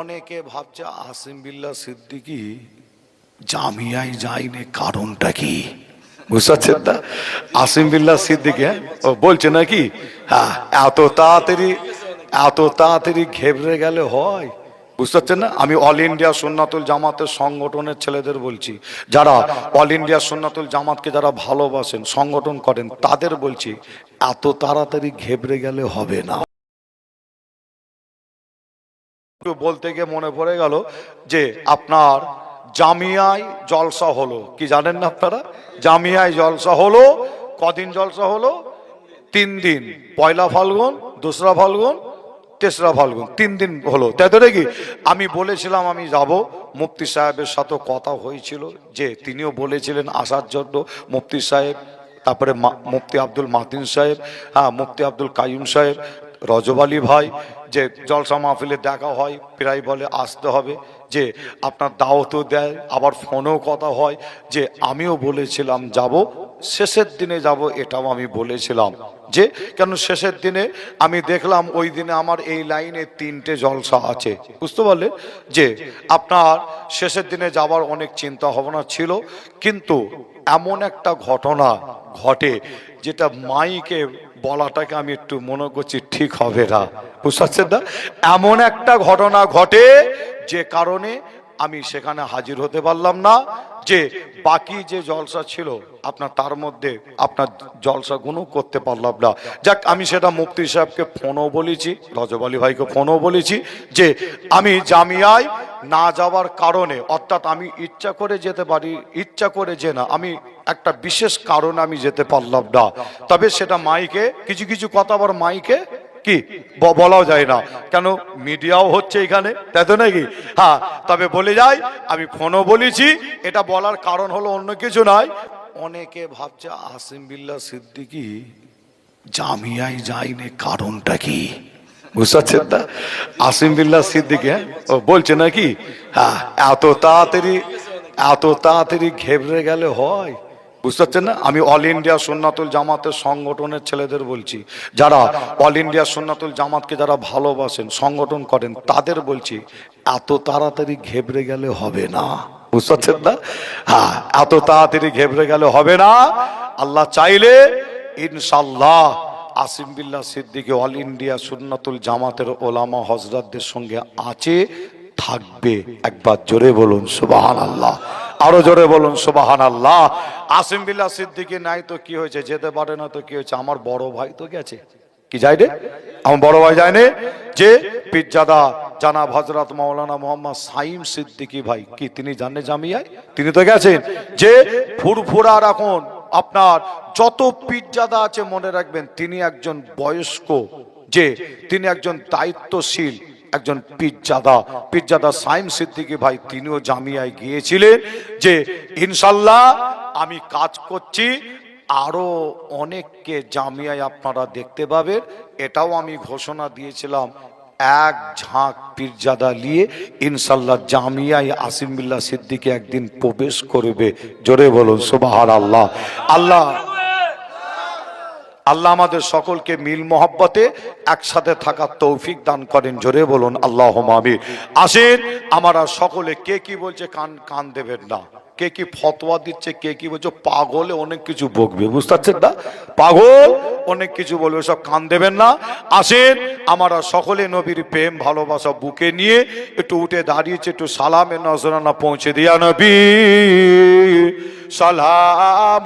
অনেকে ভাবছে, আসিম বিল্লা সিদ্দিকি জামিয়ায় যায়নি, কারণটা কি? বুঝতে পারছেন না? আসিম বিল্লা সিদ্দিকি হ্যাঁ? বলছে নাকি? হ্যাঁ এত তাড়াতাড়ি এত তাড়াতাড়ি ঘেবড়ে গেলে হয়। বুঝতে পারছেন না? আমি অল ইন্ডিয়া সুন্নাতুল জামাতের সংগঠনের ছেলেদের বলছি, যারা অল ইন্ডিয়া সুন্নাতুল জামাতকে যারা ভালোবাসেন, সংগঠন করেন, তাদের বলছি, এত তাড়াতাড়ি ঘেবড়ে গেলে হবে না। একটু বলতে গিয়ে মনে পড়ে গেল যে আপনার জামিয়ায় জলসা হলো। কি জানেন না আপনারা? জামিয়ায় জলসা হলো, কদিন জলসা হলো? তিন দিন। পয়লা ফাল্গুন, দোসরা ফাল্গুন, তেসরা ফাল্গুন। তিন দিন হলো। তাই নাকি আমি বলেছিলাম আমি যাব। মুফতি সাহেবের সাথে কথা হয়েছিল যে তিনিও বলেছিলেন আসার জন্য। মুফতি সাহেব, তারপরে মুফতি আব্দুল মাতিন সাহেব হ্যাঁ মুফতি আব্দুল কাইম সাহেব, রজব আলী ভাই যে জলসা মাহফিলে দেখা হয়, প্রায় বলে আসতে হবে যে আপনার দাওয়াতও দেয়, আবার ফোনেও কথা হয় যে আমিও বলেছিলাম যাব, শেষের দিনে যাব এটাও আমি বলেছিলাম যে, কেন শেষের দিনে আমি দেখলাম ওই দিনে আমার এই লাইনে তিনটে জলসা আছে। বুঝতে পারলেন যে আপনার শেষের দিনে যাবার অনেক চিন্তা ভাবনা ছিল, কিন্তু এমন একটা ঘটনা ঘটে যেটা মাইকে বলাটাকে আমি একটু মনে করছি ঠিক হবে না। বুঝতে পারছেন না? এমন একটা ঘটনা ঘটে যে কারণে আমি সেখানে হাজির হতে পারলাম না। যে বাকি যে জলসা ছিল, আপনার তার মধ্যে আপনার জলসাগুলো করতে পারলাম না। যাক, আমি সেটা মুফতি সাহেবকে ফোনও বলেছি, রজব আলী ভাইকে ফোনও বলেছি যে আমি জামিয়ায় না যাওয়ার কারণে, অর্থাৎ আমি ইচ্ছা করে যেতে পারি, ইচ্ছা করে যে না, আমি একটা বিশেষ কারণে আমি যেতে পারলাম না। তবে সেটা মাইকে, কিছু কিছু কথা আবার মাইকে কি? বলাও যায় না। কেন? মিডিয়াও হচ্ছে এখানে, তাই তো নাকি? হ্যাঁ তবে বলে যাই, আমি ফোনও বলেছি, এটা বলার কারণ হলো অন্য কিছু নয়। অনেকে ভাবছে, আসিম বিল্লা সিদ্দিকি জামিয়ায় যায়নি, কারণটা কি? বুঝতে পারছেন না? আসিম বিল্লা সিদ্দিকি হ্যাঁ? ও বলছে নাকি? হ্যাঁ এত তাড়াতাড়ি এত তাড়াতাড়ি ঘেবড়ে গেলে হয়। বুঝতে পারছেন না? আমি অল ইন্ডিয়া সুন্নাতুল জামাতের সংগঠনের ছেলেদের বলছি, যারা অল ইন্ডিয়া সুন্নাতুল জামাতকে যারা ভালোবাসেন, সংগঠন করেন, তাদের বলছি, এত তাড়াতাড়ি ঘেবড়ে গেলে হবে না। বুঝতে পারছেন না? হ্যাঁ এত তাড়াতাড়ি ঘেবড়ে গেলে হবে না। আল্লাহ চাইলে ইনশাল্লাহ আসিম বিল্লাহ সিদ্দিকে অল ইন্ডিয়া সুন্নাতুল জামাতের ওলামা হজরতদের সঙ্গে আছে, থাকবে। একবার জোরে বলুন সুবাহান আল্লাহ আরও জোরে বলুন সুবাহান আল্লাহ আসিম বিল্লাহ সিদ্দিকি, নাই তো কি হয়েছে? যেতে পারে না তো কি হয়েছে? আমার বড় ভাই তো গেছে। কি যায় রে আমার বড় ভাই যায়নি? যে পিজ্জাদা জানাব হজরত মাওলানা মোহাম্মদ সাইম সিদ্দিকি ভাই। কি, তিনি জানে জামিয়ায়? তিনি তো গেছেন। যে ফুরফুরার এখন আপনার যত পিজ্জাদা আছে মনে রাখবেন, তিনি একজন বয়স্ক। যে তিনি একজন দায়িত্বশীল। একজন পিজ্জাদা পিজ্জাদা সাইম সিদ্দিকি ভাই, তিনিও জামিয়ায় গিয়েছিলেন যে, ইনশাল্লাহ আমি কাজ করছি, আরও অনেককে জামিয়ায় আপনারা দেখতে পাবেন। এটাও আমি ঘোষণা দিয়েছিলাম, এক ঝাঁক পীরজাদা নিয়ে ইনশাল্লাহ জামিয়ায় আসিমুল্লাহ সিদ্দিকে একদিন প্রবেশ করবে। জোরে বলুন সুবাহার আল্লাহ আল্লাহ আল্লাহ আমাদের সকলকে মিল মোহব্বতে একসাথে থাকার তৌফিক দান করেন। জোরে বলুন আল্লাহ মামি আসেন, আমরা সকলে কে কি বলছে কান কান দেবেন না। কে কি ফতোয়া দিচ্ছে, কে কি বলছে, পাগলে অনেক কিছু বকবে, বুঝতে পারছেন না? পাগল, অনেক কিছু বলবে, সব কান দেবেন না। আসেন, আমরা সকলে নবীর প্রেম, ভালোবাসা বুকে নিয়ে একটু উঠে দাঁড়িয়েছে, একটু সালামে নজরানা পৌঁছে দিয়া নবী। সালাম।